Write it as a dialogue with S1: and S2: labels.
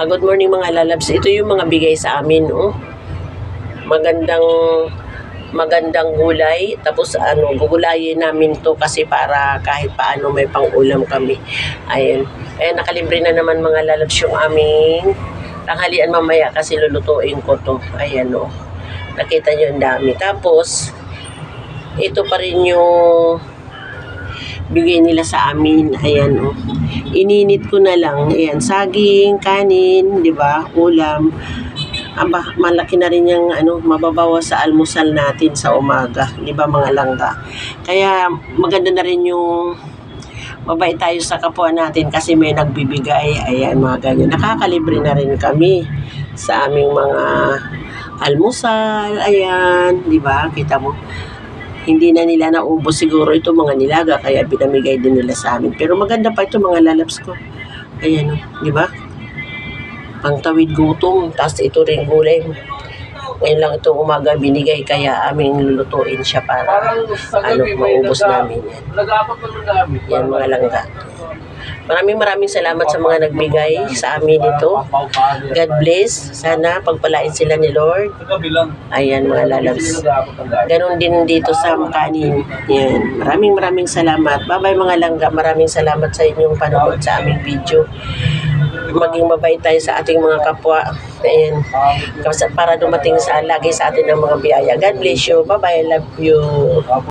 S1: Ah, good morning mga lalabs. Ito yung mga bigay sa amin, oh. Magandang magandang gulay. Tapos ano, gugulayin namin to kasi para kahit paano may pang-ulam kami. Ayun. Eh, nakalibre na naman mga lalabs yung aming tanghalian mamaya kasi lulutuin ko to. Ayan, oh. Nakita nyo ang dami. Tapos, ito pa rin yung bigay nila sa amin. Ayan, oh. Ininit ko na lang. Ayan, saging, kanin, di ba? Ulam. Aba, malaki na rin yung ano, mababawas sa almusal natin sa umaga. Di ba mga langga? Kaya maganda na rin yung mabait tayo sa kapwa natin kasi may nagbibigay. Ayan, mga ganyan. Nakakalibre na rin kami sa aming mga almusal. Ayan, di ba? Kita mo hindi na nila naubos siguro ito mga nilaga kaya binamigay din nila sa amin. Pero maganda pa ito mga lalabs ko. Ayan o, di ba? Pangtawid gutom, tapos ito rin gulay. Ngayon lang ito umaga binigay kaya aming lulutuin siya para
S2: Parang
S1: ano, maubos namin yan. Yan mga langga. Maraming maraming salamat sa mga nagbigay sa amin ito. God bless. Sana pagpalain sila ni Lord. Ayan mga lalabs. Ganon din dito sa kanin. Yan. Maraming maraming salamat. Bye-bye mga langga. Maraming salamat sa inyong panonood sa aming video. Maging mabait tayo sa ating mga kapwa. Ayan. Para dumating sa lagi sa atin ng mga biyaya. God bless you. Bye-bye. Love you.